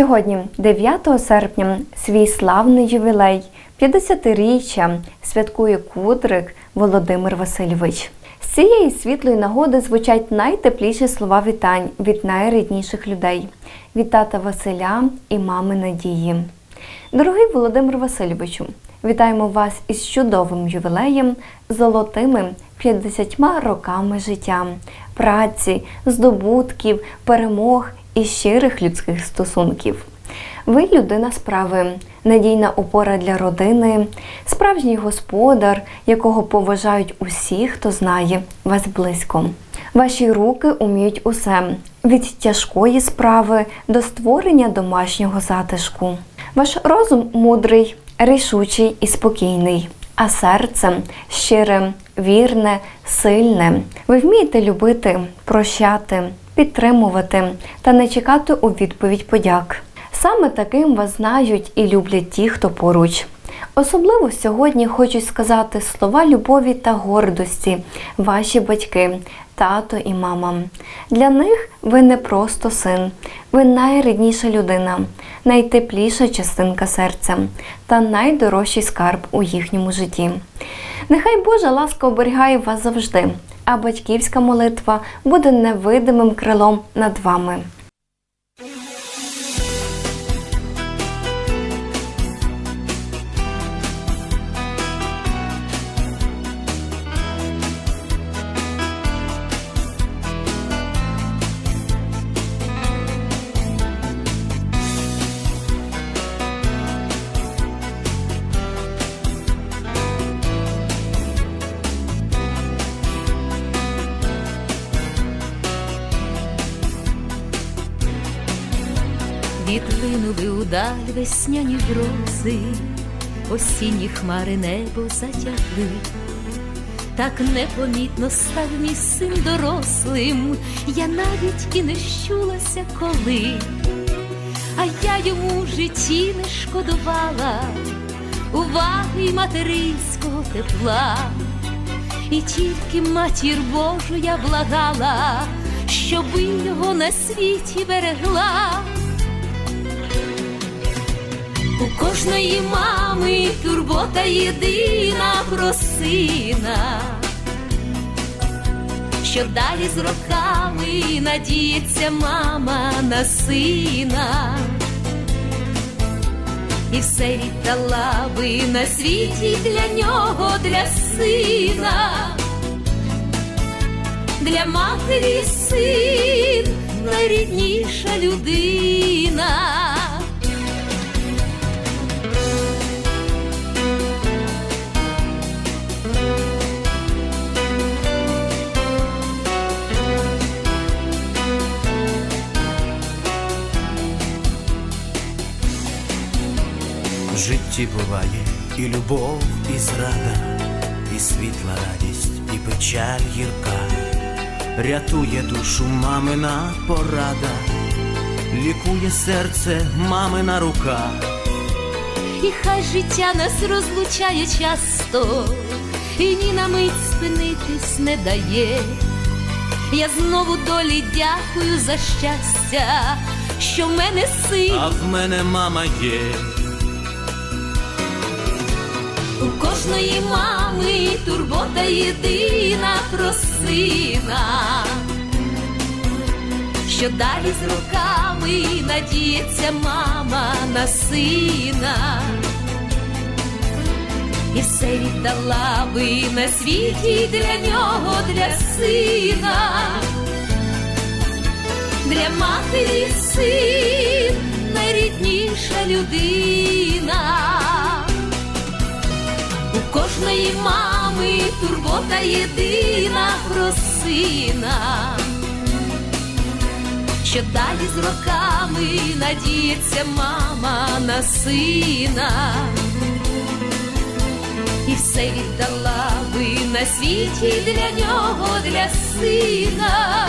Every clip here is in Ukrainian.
Сьогодні, 9 серпня, свій славний ювілей, 50-річчя святкує Кудрик Володимир Васильович. З цієї світлої нагоди звучать найтепліші слова вітань від найрідніших людей від тата Василя і мами Надії. Дорогий Володимир Васильовичу, вітаємо вас із чудовим ювілеєм, золотими 50 роками життя, праці, здобутків, перемог і щирих людських стосунків. Ви людина справи, надійна опора для родини, справжній господар, якого поважають усі, хто знає вас близько. Ваші руки уміють усе від тяжкої справи до створення домашнього затишку. Ваш розум мудрий, рішучий і спокійний, а серце щире, вірне, сильне. Ви вмієте любити, прощати, підтримувати та не чекати у відповідь подяк. Саме таким вас знають і люблять ті, хто поруч. Особливо сьогодні хочу сказати слова любові та гордості, ваші батьки, тато і мама. Для них ви не просто син, ви найрідніша людина, найтепліша частинка серця та найдорожчий скарб у їхньому житті. Нехай Божа ласка оберігає вас завжди, а батьківська молитва буде невидимим крилом над вами. Відлинули удаль весняні грози, осінні хмари небо затягли, так непомітно став мій син дорослим, я навіть і не щулася коли, а я йому в житті не шкодувала. Уваги й материнського тепла, і тільки матір Божу я благала, щоби його на світі берегла. У кожної мами турбота єдина про сина, що далі з роками надіється мама на сина, і все віддала би на світі для нього, для сина, для матері син найрідніша людина. Житті буває і любов, і зрада, і світла радість, і печаль гірка, рятує душу мамина порада, лікує серце мамина рука. І хай життя нас розлучає часто, і ні на мить спинитись не дає. Я знову долі дякую за щастя, що в мене син. А в мене мама є, кожної мами турбота єдина про сина, що далі з роками надіється мама на сина, і все віддала би на світі для нього, для сина, для матері син найрідніша людина. Кожної мами турбота єдина про сина, що далі з роками надіється мама на сина, і все віддала би на світі для нього, для сина,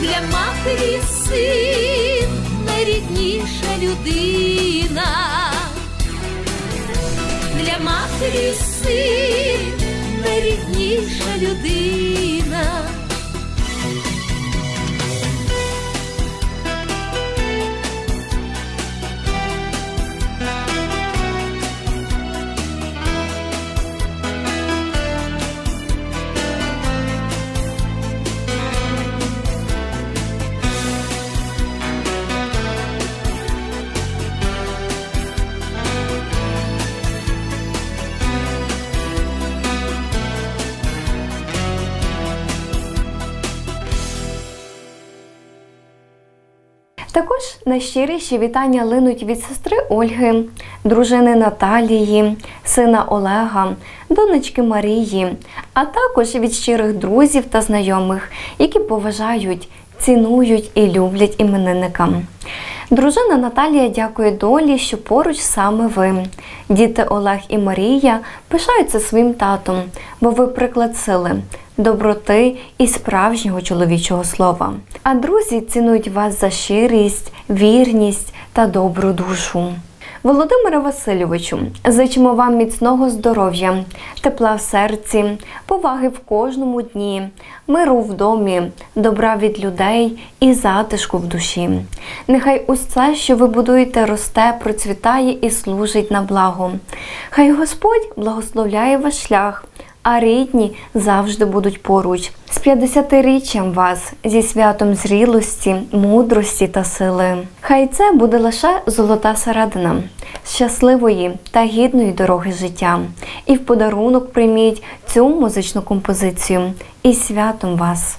для матері син найрідніша людина для матері син найрідніша людина. Також найщиріші вітання линуть від сестри Ольги, дружини Наталії, сина Олега, донечки Марії, а також від щирих друзів та знайомих, які поважають, цінують і люблять іменинника. Дружина Наталія дякує долі, що поруч саме ви. Діти Олег і Марія пишаються своїм татом, бо ви приклад сили, доброти і справжнього чоловічого слова. А друзі цінують вас за щирість, вірність та добру душу. Володимире Васильовичу, зичимо вам міцного здоров'я, тепла в серці, поваги в кожному дні, миру в домі, добра від людей і затишку в душі. Нехай усе, що ви будуєте, росте, процвітає і служить на благо. Хай Господь благословляє ваш шлях, а рідні завжди будуть поруч. З 50-річчям вас зі святом зрілості, мудрості та сили. Хай це буде лише золота середина, щасливої та гідної дороги життя. І в подарунок прийміть цю музичну композицію. І святом вас!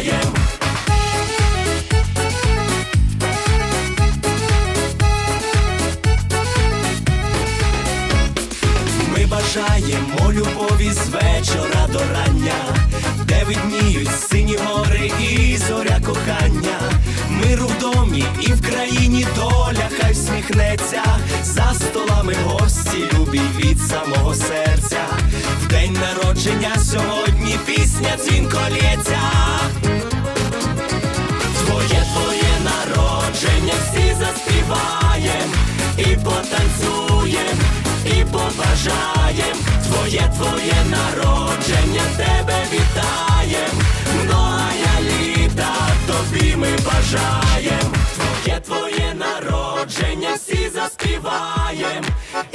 Бажаємо любові з вечора до рання, де видніють сині гори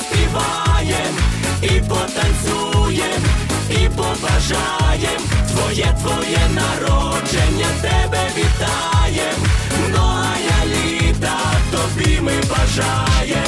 Заспіваєм, і потанцюєм, і побажаєм. Твоє твоє народження, тебе вітаєм. Многая літа тобі ми бажаєм.